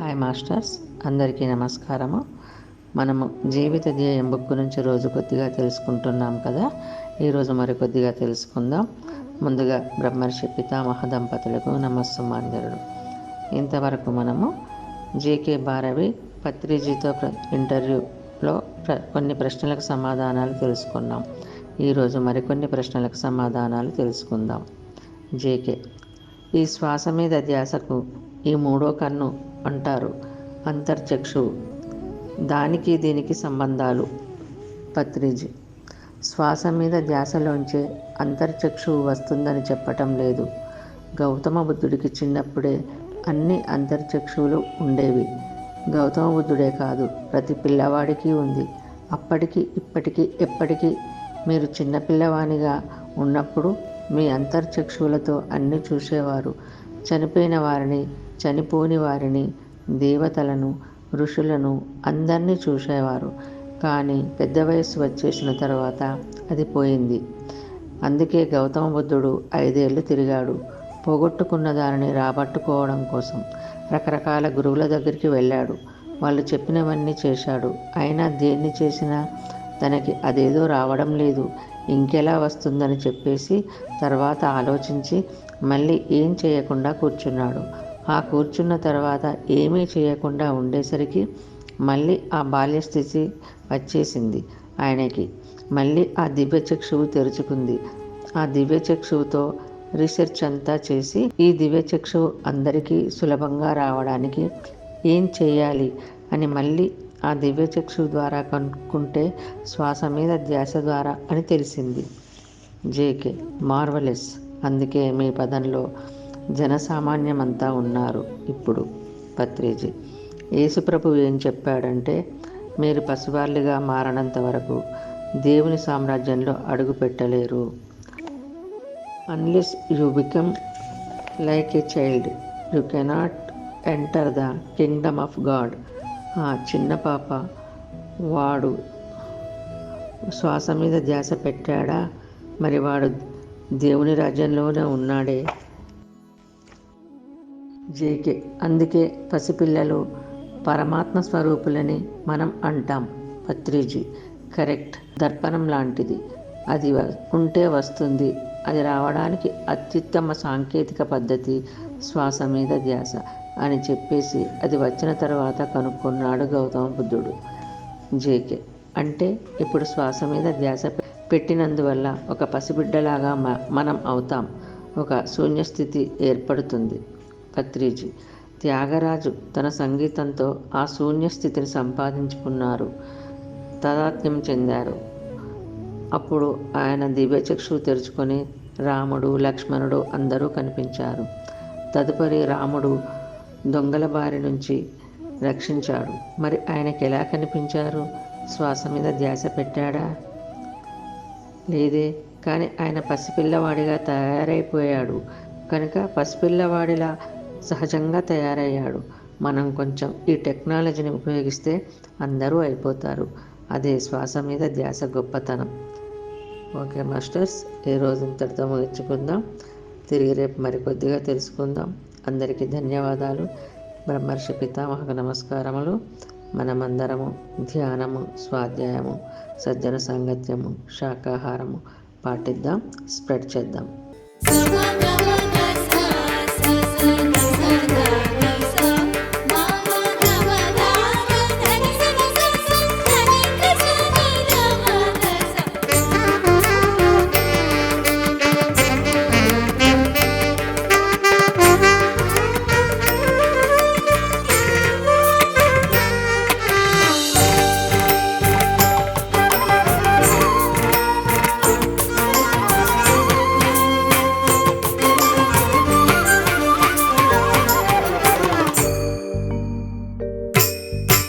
Hi masters అందరికీ నమస్కారము. మనము జీవిత ధ్యేయం బుక్ గురించి రోజు కొద్దిగా తెలుసుకుంటున్నాం కదా. ఈరోజు మరి కొద్దిగా తెలుసుకుందాం. ముందుగా బ్రహ్మర్షి పితామహ దంపతులకు నమస్సుమాంజరుడు ఇంతవరకు మనము జేకే భారవి పత్రిజీతో ప్ర ఇంటర్వ్యూలో ప్ర కొన్ని ప్రశ్నలకు సమాధానాలు తెలుసుకున్నాం. ఈరోజు మరికొన్ని ప్రశ్నలకు సమాధానాలు తెలుసుకుందాం. జేకే ఈ శ్వాస మీద ధ్యాసకు ఈ మూడో కన్ను అంటారు. అంతర్చక్షువు దానికి దీనికి సంబంధాలు. పత్రిజీ. శ్వాస మీద ధ్యాసలోంచే అంతర్చక్షువు వస్తుందని చెప్పటం లేదు. గౌతమ బుద్ధుడికి చిన్నప్పుడే అన్ని అంతర్చక్షువులు ఉండేవి. గౌతమ బుద్ధుడే కాదు. ప్రతి పిల్లవాడికి ఉంది. అప్పటికి ఇప్పటికీ ఎప్పటికీ మీరు చిన్నపిల్లవానిగా ఉన్నప్పుడు మీ అంతర్చక్షువులతో అన్ని చూసేవారు. చనిపోయిన వారిని చనిపోని వారిని దేవతలను ఋషులను అందరినీ చూసేవారు. కానీ పెద్ద వయస్సు వచ్చేసిన తర్వాత అది పోయింది. అందుకే గౌతమ బుద్ధుడు ఐదేళ్ళు తిరిగాడు. పోగొట్టుకున్న దానిని రాబట్టుకోవడం కోసం రకరకాల గురువుల దగ్గరికి వెళ్ళాడు. వాళ్ళు చెప్పినవన్నీ చేశాడు. అయినా దేన్ని చేసినా తనకి అదేదో రావడం లేదు. ఇంకెలా వస్తుందని చెప్పేసి తర్వాత ఆలోచించి మళ్ళీ ఏం చేయకుండా కూర్చున్నాడు. ఆ కూర్చున్న తర్వాత ఏమీ చేయకుండా ఉండేసరికి మళ్ళీ ఆ బాల్యస్థితి వచ్చేసింది ఆయనకి. మళ్ళీ ఆ దివ్యచక్షువు తెరుచుకుంది. ఆ దివ్యచక్షువుతో రీసెర్చ్ అంతా చేసి ఈ దివ్యచక్షువు అందరికీ సులభంగా రావడానికి ఏం చేయాలి అని మళ్ళీ ఆ దివ్యచక్షువు ద్వారా కనుక్కుంటే శ్వాస మీద ధ్యాస ద్వారా అని తెలిసింది. JK marvellous. అందుకే మీ పదంలో జనసామాన్యమంతా ఉన్నారు ఇప్పుడు పత్రిజీ. యేసుప్రభు ఏం చెప్పాడంటే మీరు పసివాళ్ళుగా మారనంత వరకు దేవుని సామ్రాజ్యంలో అడుగు పెట్టలేరు. Unless you become like a child you cannot enter the kingdom of God ఆ చిన్న పాప వాడు శ్వాస మీద ధ్యాస పెట్టాడా? మరి వాడు దేవుని రాజ్యంలోనే ఉన్నాడే? జేకే. అందుకే పసిపిల్లలు పరమాత్మ స్వరూపులని మనం అంటాం పత్రిజీ. కరెక్ట్. దర్పణం లాంటిది. అది ఉంటే వస్తుంది. అది రావడానికి అత్యుత్తమ సాంకేతిక పద్ధతి శ్వాస మీద ధ్యాస అని చెప్పేసి అది వచ్చిన తర్వాత కనుక్కున్నాడు గౌతమ బుద్ధుడు. జేకే. అంటే ఇప్పుడు శ్వాస మీద ధ్యాస పెట్టినందువల్ల ఒక పసిబిడ్డలాగా మనం అవుతాం. ఒక శూన్యస్థితి ఏర్పడుతుంది. కత్రిజీ త్యాగరాజు తన సంగీతంతో ఆ శూన్యస్థితిని సంపాదించుకున్నారు. తదాత్మ్యం చెందారు. అప్పుడు ఆయన దివ్యచక్షువు తెరుచుకొని రాముడు లక్ష్మణుడు అందరూ కనిపించారు. తదుపరి రాముడు దొంగల బారి నుంచి రక్షించాడు. మరి ఆయనకి ఎలా కనిపించారు? శ్వాస మీద ధ్యాస పెట్టాడా? లేదే కానీ ఆయన పసిపిల్లవాడిగా తయారైపోయాడు. కనుక పసిపిల్లవాడిలా సహజంగా తయారయ్యాడు. మనం కొంచెం ఈ టెక్నాలజీని ఉపయోగిస్తే అందరూ అయిపోతారు. అదే శ్వాస మీద ధ్యాస గొప్పతనం. ఓకే మాస్టర్స్ ఈరోజు ఇంతటితో ముగించుకుందాం. తిరిగి రేపు మరికొద్దిగా తెలుసుకుందాం. అందరికీ ధన్యవాదాలు. బ్రహ్మర్షి పితామహకు నమస్కారములు. మనమందరము ధ్యానము స్వాధ్యాయము సజ్జన సాంగత్యము శాకాహారము పాటిద్దాం స్ప్రెడ్ చేద్దాం.